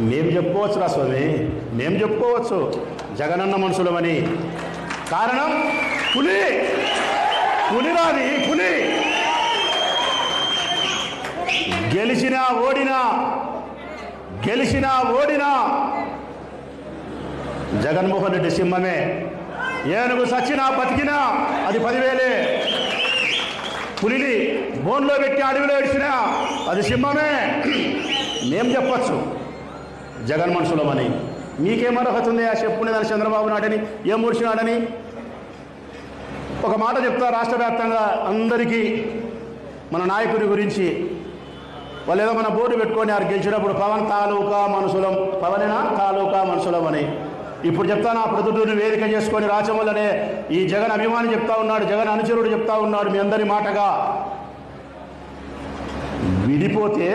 మేము చెప్పుకోవచ్చు రా స్వామి మేము చెప్పుకోవచ్చు. జగనన్న మనుషులమని. కారణం పులి. పులిరాది పులి. గెలిచినా ఓడినా గెలిచినా ఓడినా. జగన్మోహన్ రెడ్డి సింహమే. ఏనుగు సచ్చినా బతికినా అది పదివేలే. పులిని బోన్లో పెట్టి అడవిలో ఏడ్చినా అది సింహమే. మేము చెప్పచ్చు. జగన్ మనుషులమని. మీకేం అర్హత ఉంది? ఆ చెప్పుకునేదాన్ని చంద్రబాబు నాడని ఏం ముడిచినాడని ఒక మాట చెప్తా రాష్ట్ర వ్యాప్తంగా అందరికీ మన నాయకుడి గురించి. వాళ్ళు ఏదో మన బోర్డు పెట్టుకొని వారు గెలిచినప్పుడు పవన్ తాలూకా మనుషులం పవనేనా? తాలూకా మనుషులం అని ఇప్పుడు చెప్తాను ఆ ప్రొద్దుటూరిని వేదిక చేసుకొని రాచమల్లనే ఈ జగన్ అభిమాని చెప్తా ఉన్నాడు జగన్ అనుచరుడు చెప్తా ఉన్నాడు మీ అందరి మాటగా. విడిపోతే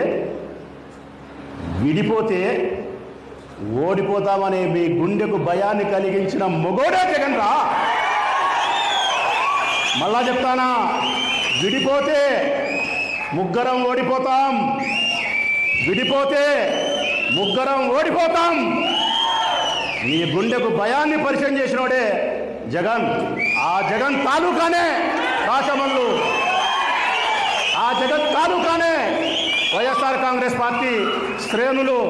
విడిపోతే ఓడిపోతామనే మీ గుండెకు భయాన్ని కలిగించిన మొగోడే జగన్ రా మళ్ళా చెప్తానా? విడిపోతే ముగ్గురం ఓడిపోతాం. విడిపోతే ముగ్గురం ఓడిపోతాం. మీ గుండెకు భయాన్ని పరిచయం చేసినోడే జగన్. ఆ జగన్ తాలూకానే రాచమల్లు ఆ జగన్ తాలూకానే వైఎస్ఆర్ కాంగ్రెస్ పార్టీ శ్రేణులు.